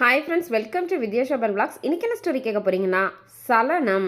Hi friends welcome to Vidyashobhan blogs இன்றைக்கி என்ன story கேட்க போகிறீங்கன்னா சலனம்.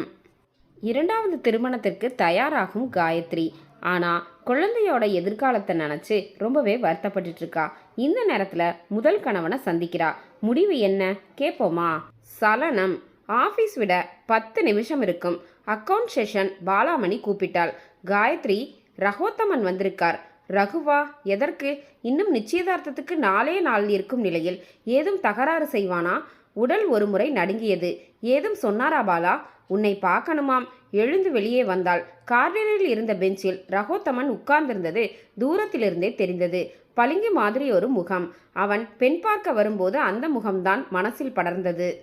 இரண்டாவது திருமணத்திற்கு தயாராகும் காயத்ரி. ஆனால் குழந்தையோட எதிர்காலத்தை நினச்சி ரொம்பவே வருத்தப்பட்டுட்ருக்கா இந்த நேரத்தில் முதல் கணவனை சந்திக்கிறா. முடிவு என்ன? கேட்போமா சலனம். ஆஃபீஸ் விட பத்து நிமிஷம் இருக்கும். அக்கௌண்ட் செஷன் பாலாமணி கூப்பிட்டாள். காயத்ரி ரகோத்தமன் வந்திருக்கார். ரகுவா எதற்கு? இன்னும் நிச்சயதார்த்தத்துக்கு நாளே நாள் இருக்கும் நிலையில் ஏதும் தகராறு செய்வானா? உடல் ஒருமுறை நடுங்கியது. ஏதும் சொன்னாரா பாலா? உன்னை பார்க்கணுமாம். எழுந்து வெளியே வந்தாள். கார்னரில் இருந்த பெஞ்சில் ரகோத்தமன் உட்கார்ந்திருந்தது. தூரத்திலிருந்தே தெரிந்தது. பளிங்கு மாதிரி ஒரு முகம். அவன் பெண் பார்க்க வரும்போது அந்த முகம்தான் மனசில் படர்ந்தது.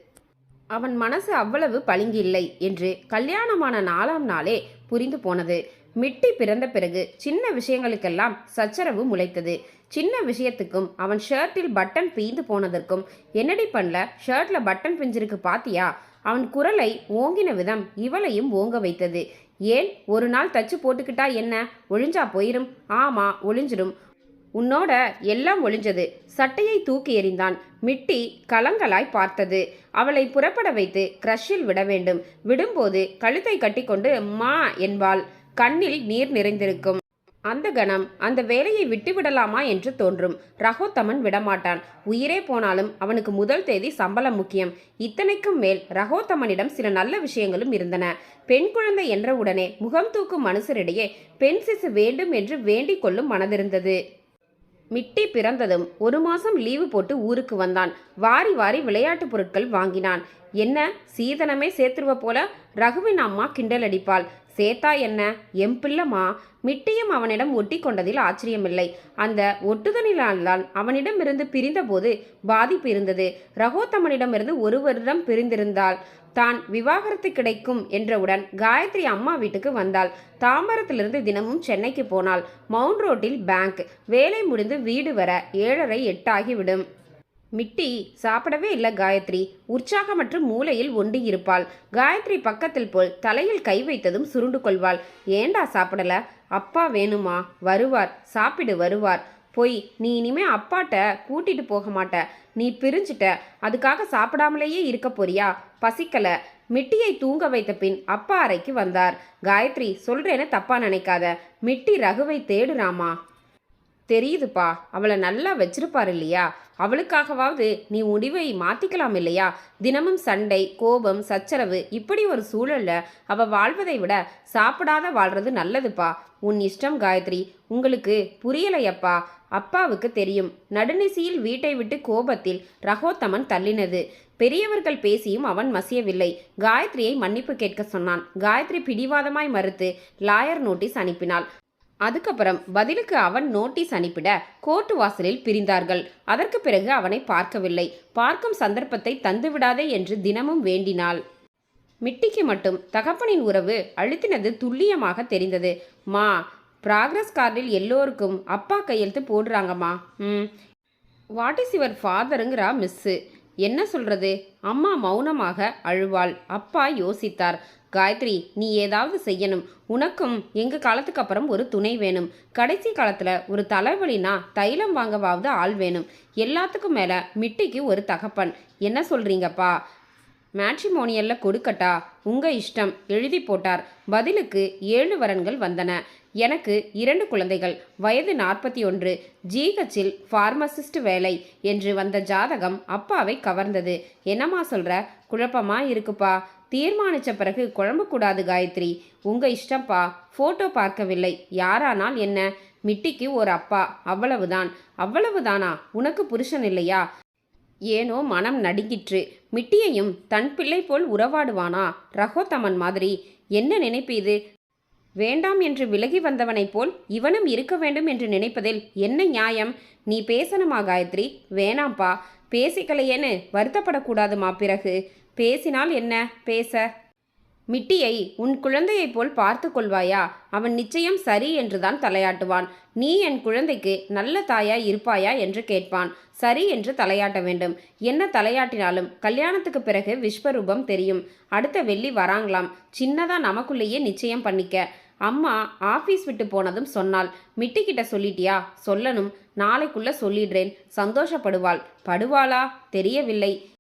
அவன் மனசு அவ்வளவு பளிங்கில்லை என்று கல்யாணமான நாலாம் நாளே புரிந்து போனது. மிட்டி பிறந்த பிறகு சின்ன விஷயங்களுக்கெல்லாம் சச்சரவு முளைத்தது. சின்ன விஷயத்துக்கும் அவன் ஷர்ட்டில் பட்டன் பீந்து போனதற்கும் என்னடி பண்ணல? ஷர்ட்ல பட்டன் பிஞ்சிருக்கு பாத்தியா? அவன் குரலை ஓங்கின விதம் இவளையும் ஓங்க வைத்தது. ஏன்? ஒரு நாள் தச்சு போட்டுக்கிட்டா என்ன? ஒழிஞ்சா போயிரும். ஆமா ஒளிஞ்சிடும் உன்னோட எல்லாம் ஒளிஞ்சது சட்டையை தூக்கி எறிந்தான். மிட்டி கலங்களாய் பார்த்தது. அவளை புறப்பட வைத்து கிரஷில் விட வேண்டும். விடும்போது கழுத்தை கட்டிக்கொண்டு மா என்பாள். கண்ணில் நீர் நிறைந்திருக்கும். அந்த கணம் அந்த வேலையை விட்டுவிடலாமா என்று தோன்றும். ரகோத்தமன் விடமாட்டான். உயிரே போனாலும் அவனுக்கு முதல் தேதி சம்பளம் முக்கியம். இத்தனைக்கும் மேல் ரகோத்தமனிடம் சில நல்ல விஷயங்களும் இருந்தன. பெண் குழந்தை என்றவுடனே முகம் தூக்கும் மனுஷரிடையே பெண் சிசு வேண்டும் என்று வேண்டிக் கொள்ளும் மனதிருந்தது. மிட்டி பிறந்ததும் ஒரு மாசம் லீவு போட்டு ஊருக்கு வந்தான். வாரி வாரி விளையாட்டு பொருட்கள் வாங்கினான். என்ன சீதனமே சேர்த்துருவ போல? ரகுவின் அம்மா கிண்டல் அடிப்பாள். சேத்தா என்ன? எம் பிள்ளமா? மிட்டியும் அவனிடம் ஒட்டி கொண்டதில் ஆச்சரியமில்லை. அந்த ஒட்டுதலினால்தான் அவனிடமிருந்து பிரிந்தபோது பாதிப்பு இருந்தது. ரகோத்தமனிடமிருந்து ஒரு வருடம் பிரிந்திருந்தால் தான் விவாகரத்து கிடைக்கும் என்றவுடன் காயத்ரி அம்மா வீட்டுக்கு வந்தாள். தாம்பரத்திலிருந்து தினமும் சென்னைக்கு போனாள். மவுண்ட் ரோட்டில் பேங்க். வேலை முடிந்து வீடு வர ஏழரை எட்டாகிவிடும். மிட்டி சாப்பிடவே இல்லை காயத்ரி. உற்சாகம் மற்றும் மூலையில் ஒண்டி இருப்பாள். காயத்ரி பக்கத்தில் போல் தலையில் கை வைத்ததும் சுருண்டு கொள்வாள். ஏண்டா சாப்பிடல? அப்பா வேணுமா? வருவார். சாப்பிடு வருவார். பொய் நீ இனிமே அப்பாட்ட கூட்டிட்டு போக மாட்ட. நீ பிரிஞ்சிட்ட. அதுக்காக சாப்பிடாமலேயே இருக்க போறியா? பசிக்கல. மிட்டியை தூங்க வைத்த பின் அப்பா அறைக்கு வந்தார். காயத்ரி சொல்றேன்னு தப்பா நினைக்காத. மிட்டி ரகுவை தேடுறாமா? தெரியுதுப்பா. அவளை நல்லா வச்சிருப்பார் இல்லையா? அவளுக்காகவாவது நீ முடிவை மாத்திக்கலாம் இல்லையா? தினமும் சண்டை கோபம் சச்சரவு இப்படி ஒரு சூழல்ல அவ வாழ்வதை விட சாப்பிடாத வாழ்றது நல்லதுப்பா. உன் இஷ்டம் காயத்ரி. உங்களுக்கு புரியலையப்பா. அப்பாவுக்கு தெரியும். நடுநிசியில் வீட்டை விட்டு கோபத்தில் ரகோத்தமன் தள்ளினது. பெரியவர்கள் பேசியும் அவன் மசியவில்லை. காயத்ரியை மன்னிப்பு கேட்க சொன்னான். காயத்ரி பிடிவாதமாய் மறுத்து லாயர் நோட்டீஸ் அனுப்பினாள். அதுக்கப்புறம் பதிலுக்கு அவன் நோட்டீஸ் அனுப்பிட கோர்ட்டு வாசலில் பிரிந்தார்கள். அதற்கு பிறகு அவனை பார்க்கவில்லை. பார்க்கும் சந்தர்ப்பத்தை தந்துவிடாதே என்று தினமும் வேண்டினாள். மிட்டிக்கு மட்டும் தகப்பனின் உறவு அழுத்தினது துல்லியமாக தெரிந்தது. மா ப்ராக்ரஸ் கார்டில் எல்லோருக்கும் அப்பா கையெழுத்து போடுறாங்கம்மா. ம். வாட் இஸ் யுவர் ஃபாதருங்கிறா மிஸ்ஸு. என்ன சொல்றது? அம்மா மௌனமாக அழுவாள். அப்பா யோசித்தார். காயத்ரி நீ ஏதாவது செய்யணும். உனக்கும் எங்க காலத்துக்கு அப்புறம் ஒரு துணை வேணும். கடைசி காலத்துல ஒரு தலைவலினா தைலம் வாங்கவாவது ஆள் வேணும். எல்லாத்துக்கும் மேல மிட்டிக்கு ஒரு தகப்பன். என்ன சொல்றீங்கப்பா? மேட்ரிமோனியல்ல கொடுக்கட்டா? உங்க இஷ்டம். எழுதி போட்டார். பதிலுக்கு ஏழு வரன்கள் வந்தன. எனக்கு இரண்டு குழந்தைகள். வயது நாற்பத்தி ஒன்று. ஜிஹெச்சில் ஃபார்மசிஸ்ட் வேலை என்று வந்த ஜாதகம் அப்பாவை கவர்ந்தது. என்னம்மா சொல்கிற குழப்பமா இருக்குப்பா. தீர்மானிச்ச பிறகு குழம்பக்கூடாது காயத்ரி. உங்கள் இஷ்டப்பா ஃபோட்டோ பார்க்கவில்லை. யாரானால் என்ன? மிட்டிக்கு ஒரு அப்பா. அவ்வளவுதான். அவ்வளவுதானா? உனக்கு புருஷன் இல்லையா? ஏனோ மனம் நடுங்கிற்று. மிட்டியையும் தன் பிள்ளை போல் உறவாடுவானா? ரகோத்தமன் மாதிரி. என்ன நினைப்பு இது? வேண்டாம் என்று விலகி வந்தவனைப் போல் இவனும் இருக்க வேண்டும் என்று நினைப்பதில் என்ன நியாயம்? நீ பேசணுமா காயத்ரி? வேணாம்ப்பா பேசிக்கலையேன்னு வருத்தப்படக்கூடாதுமா பிறகு. பேசினால் என்ன? பேச. மிட்டியை உன் குழந்தையைப் போல் பார்த்து கொள்வாயா? அவன் நிச்சயம் சரி என்றுதான் தலையாட்டுவான். நீ என் குழந்தைக்கு நல்ல தாயாய் இருப்பாயா? என்று கேட்பான். சரி என்று தலையாட்ட வேண்டும். என்ன தலையாட்டினாலும் கல்யாணத்துக்கு பிறகு விஸ்வரூபம் தெரியும். அடுத்த வெள்ளி வராங்களாம். சின்னதா நமக்குள்ளேயே நிச்சயம் பண்ணிக்க. அம்மா ஆஃபீஸ் விட்டு போனதும் சொன்னாள். மிட்டி கிட்ட சொல்லிட்டியா? சொல்லணும். நாளைக்குள்ள சொல்லிடுறேன். சந்தோஷப்படுவாள். படுவாளா? தெரியவில்லை.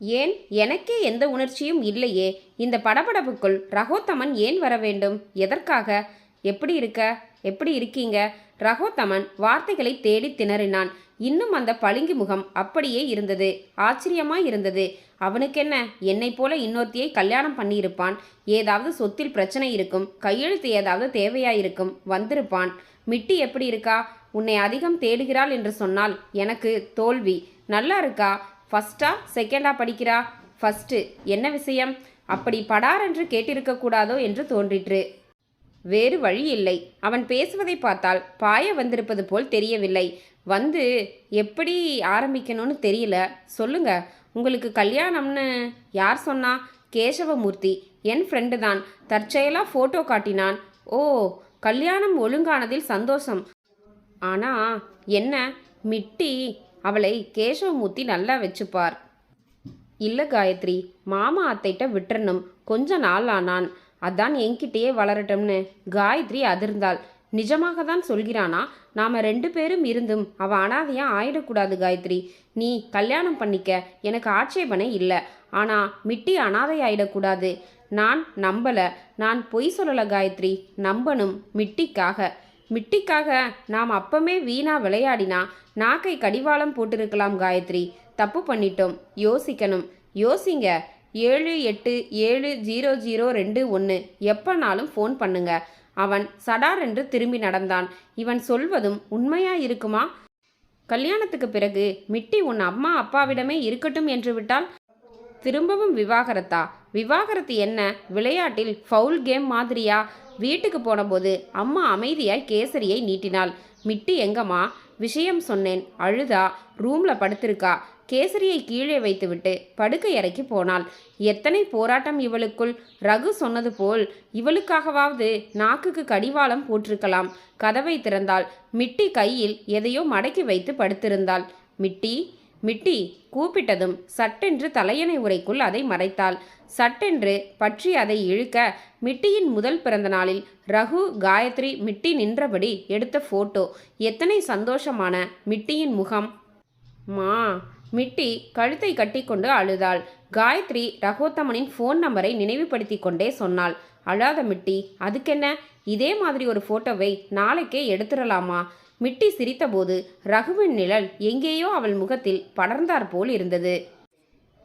ஏன் எனக்கே எந்த உணர்ச்சியும் இல்லையே? இந்த படபடப்புக்குள் ரகோத்தமன் ஏன் வர வேண்டும்? எதற்காக? எப்படி இருக்க? எப்படி இருக்கீங்க? ரகோத்தமன் வார்த்தைகளை தேடி திணறினான். இன்னும் அந்த பளிங்கு முகம் அப்படியே இருந்தது. ஆச்சரியமாய் இருந்தது. அவனுக்கென்ன? என்னை போல இன்னொருத்தியை கல்யாணம் பண்ணியிருப்பான். ஏதாவது சொத்தில் பிரச்சனை இருக்கும். கையெழுத்து ஏதாவது தேவையாயிருக்கும். வந்திருப்பான். மிட்டி எப்படி இருக்கா? உன்னை அதிகம் தேடுகிறாள் என்று சொன்னால் எனக்கு தோல்வி. நல்லா இருக்கா? ஃபஸ்ட்டா செகண்டா படிக்கிறா. ஃபஸ்ட்டு என்ன விஷயம்? அப்படி படாரென்று கேட்டிருக்க கூடாதோ என்று தோன்றிற்று. வேறு வழி இல்லை. அவன் பேசுவதை பார்த்தால் பாய வந்திருப்பது போல் தெரியவில்லை. வந்து எப்படி ஆரம்பிக்கணும்னு தெரியல. சொல்லுங்க. உங்களுக்கு கல்யாணம்னு யார் சொன்னா? கேசவமூர்த்தி. என் ஃப்ரெண்டு தான். தற்செயலாக ஃபோட்டோ காட்டினான். ஓ கல்யாணம் ஒழுங்கானதில் சந்தோஷம். ஆனால் என்ன? மிட்டி அவளை கேசவமூர்த்தி நல்லா வச்சுப்பார். இல்லை காயத்ரி மாமா அத்தைட்ட விட்டுறணும். கொஞ்ச நாள் ஆனான். அதான் என்கிட்டயே வளரட்டும்னு. காயத்ரி அதிர்ந்தாள். நிஜமாக தான் சொல்கிறானா? நாம ரெண்டு பேரும் இருந்தும் அவ அனாதையா ஆயிடக்கூடாது காயத்ரி. நீ கல்யாணம் பண்ணிக்க. எனக்கு ஆட்சேபனை இல்லை. ஆனா மிட்டி அனாதை ஆயிடக்கூடாது. நான் நம்பல. நான் பொய் சொல்லல காயத்ரி. நம்பணும் மிட்டிக்காக. மிட்டிக்காக நாம் அப்பமே வீணா விளையாடினா நாக்கை கடிவாளம் போட்டிருக்கலாம் காயத்ரி. தப்பு பண்ணிட்டோம். யோசிக்கணும். யோசிங்க. ஏழு எட்டு ஏழு ஜீரோ ஜீரோ ரெண்டு ஒன்று எப்பனாலும் ஃபோன் பண்ணுங்க. அவன் சடார் என்று திரும்பி நடந்தான். இவன் சொல்வதும் உண்மையா இருக்குமா? கல்யாணத்துக்கு பிறகு மிட்டி உன் அம்மா அப்பாவிடமே இருக்கட்டும் என்று விட்டால்? திரும்பவும் விவாகரத்தா? விவாகரத்து என்ன? விளையாட்டில் ஃபவுல் கேம் மாதிரியா? வீட்டுக்கு போனபோது அம்மா அமைதியாய் கேசரியை நீட்டினாள். மிட்டி எங்கம்மா? விஷயம் சொன்னேன். அழுதா? ரூம்ல படுத்திருக்கா? கேசரியை கீழே வைத்துவிட்டு படுக்கை அறைக்கு போனாள். எத்தனை போராட்டம் இவளுக்குள்? ரகு சொன்னது போல் இவளுக்காகவாவது நாக்குக்கு கடிவாளம் போட்டிருக்கலாம். கதவை திறந்தாள். மிட்டி கையில் எதையோ மடக்கி வைத்து படுத்திருந்தாள். மிட்டி மிட்டி கூப்பிட்டதும் சட்டென்று தலையணை உரைக்குள் அதை மறைத்தாள். சட்டென்று பற்றி அதை இழுக்க மிட்டியின் முதல் பிறந்த நாளில் ரகு காயத்ரி மிட்டி நின்றபடி எடுத்த ஃபோட்டோ எத்தனை சந்தோஷமான மிட்டியின் முகம். மா மிட்டி கழுத்தை கட்டிக்கொண்டு அழுதாள். காயத்ரி ரகோத்தமனின் ஃபோன் நம்பரை நினைவுபடுத்தி கொண்டே சொன்னாள். அழாத மிட்டி அதுக்கென்ன? இதே மாதிரி ஒரு ஃபோட்டோவை நாளைக்கே எடுத்துடலாமா? மிட்டி சிரித்தபோது ரகுவின் நிழல் எங்கேயோ அவள் முகத்தில் படர்ந்தார் போல் இருந்தது.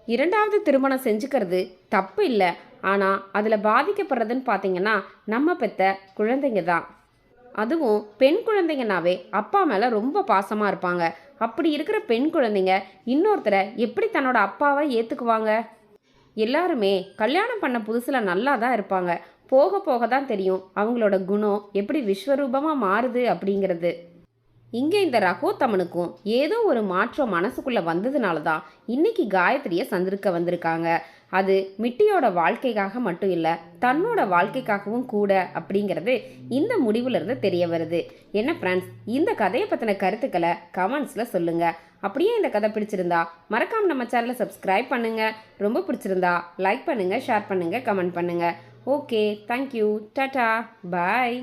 இரண்டாவது திருமணம் செஞ்சுக்கிறது தப்பு இல்லை. ஆனால் அதில் பாதிக்கப்படுறதுன்னு பார்த்தீங்கன்னா நம்ம பெத்த குழந்தைங்க தான். அதுவும் பெண் குழந்தைங்கனாவே அப்பா மேலே ரொம்ப பாசமாக இருப்பாங்க. அப்படி இருக்கிற பெண் குழந்தைங்க இன்னொருத்தரை எப்படி தன்னோட அப்பாவை ஏற்றுக்குவாங்க எல்லாருமே கல்யாணம் பண்ண புதுசில் நல்லா தான் இருப்பாங்க. போக போக தான் தெரியும் அவங்களோட குணம் எப்படி விஸ்வரூபமாக மாறுது அப்படிங்கிறது. இங்கே இந்த ரகோத்தமனுக்கும் ஏதோ ஒரு மாற்றம் மனசுக்குள்ளே வந்ததுனால தான் இன்னைக்கு காயத்ரியை சந்திருக்க வந்திருக்காங்க. அது மிட்டியோட வாழ்க்கைக்காக மட்டும் இல்லை தன்னோட வாழ்க்கைக்காகவும் கூட அப்படிங்கிறது இந்த முடிவுலேருந்து தெரிய வருது. என்ன ஃப்ரெண்ட்ஸ் இந்த கதையை பற்றின கருத்துக்களை கமெண்ட்ஸில் சொல்லுங்கள் அப்படியே இந்த கதை பிடிச்சிருந்தா மறக்காமல் நம்ம சேனலை சப்ஸ்கிரைப் பண்ணுங்கள் ரொம்ப பிடிச்சிருந்தா லைக் பண்ணுங்கள் ஷேர் பண்ணுங்கள் கமெண்ட் பண்ணுங்கள் ஓகே தேங்க்யூ டாட்டா பாய்